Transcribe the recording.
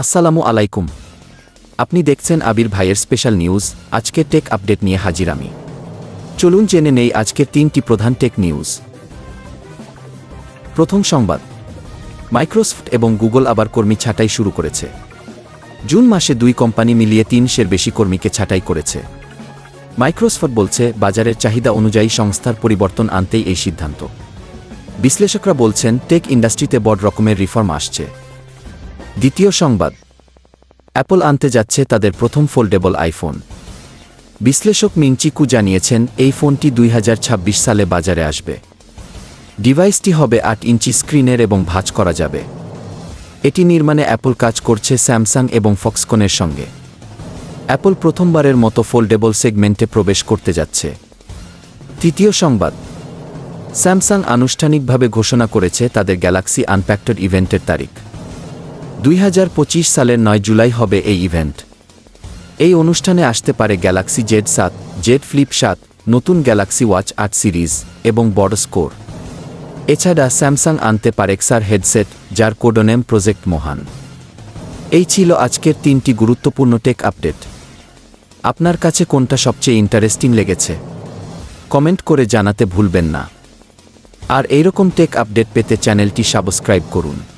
আসসালামু আলাইকুম। আপনি দেখছেন আবির ভাইয়ের স্পেশাল নিউজ আজকের টেক আপডেট নিয়ে হাজির আমি। চলুন জেনে নেই আজকের তিনটি প্রধান টেক নিউজ প্রথম সংবাদ মাইক্রোসফট এবং গুগল আবার কর্মী ছাঁটাই শুরু করেছে। জুন মাসে দুই কোম্পানি মিলিয়ে তিনশের বেশি কর্মীকে ছাঁটাই করেছে। মাইক্রোসফট বলছে, বাজারের চাহিদা অনুযায়ী সংস্থার পরিবর্তন আনতেই এই সিদ্ধান্ত। বিশ্লেষকরা বলছেন টেক ইন্ডাস্ট্রিতে বড় রকমের রিফর্ম আসছে। দ্বিতীয় সংবাদ। অ্যাপল আনতে যাচ্ছে তাদের প্রথম ফোল্ডেবল আইফোন। বিশ্লেষক মিনচিকু জানিয়েছেন, এই ফোনটি দুই হাজার ছাব্বিশ সালে বাজারে আসবে। ডিভাইসটি হবে আট ইঞ্চি স্ক্রিনের এবং ভাঁজ করা যাবে। এটি নির্মাণে অ্যাপল কাজ করছে স্যামসাং এবং ফক্সকনের সঙ্গে। অ্যাপল প্রথমবারের মতো ফোল্ডেবল সেগমেন্টে প্রবেশ করতে যাচ্ছে। তৃতীয় সংবাদ। স্যামসাং আনুষ্ঠানিকভাবে ঘোষণা করেছে তাদের গ্যালাক্সি আনপ্যাক্টেড ইভেন্টের তারিখ। দুই হাজার পঁচিশ সালের নয় জুলাই হবে এই ইভেন্ট এই অনুষ্ঠানে আসতে পারে গ্যালাক্সি জেড সাত জেড ফ্লিপ সাত, নতুন গ্যালাক্সি ওয়াচ আট সিরিজ এবং বড় স্কোর এছাড়া স্যামসাং আনতে পারে এক্সার হেডসেট যার কোডোনেম প্রজেক্ট মহান এই ছিল আজকের তিনটি গুরুত্বপূর্ণ টেক আপডেট আপনার কাছে কোনটা সবচেয়ে ইন্টারেস্টিং লেগেছে? কমেন্ট করে জানাতে ভুলবেন না। আর এইরকম টেক আপডেট পেতে চ্যানেলটি সাবস্ক্রাইব করুন।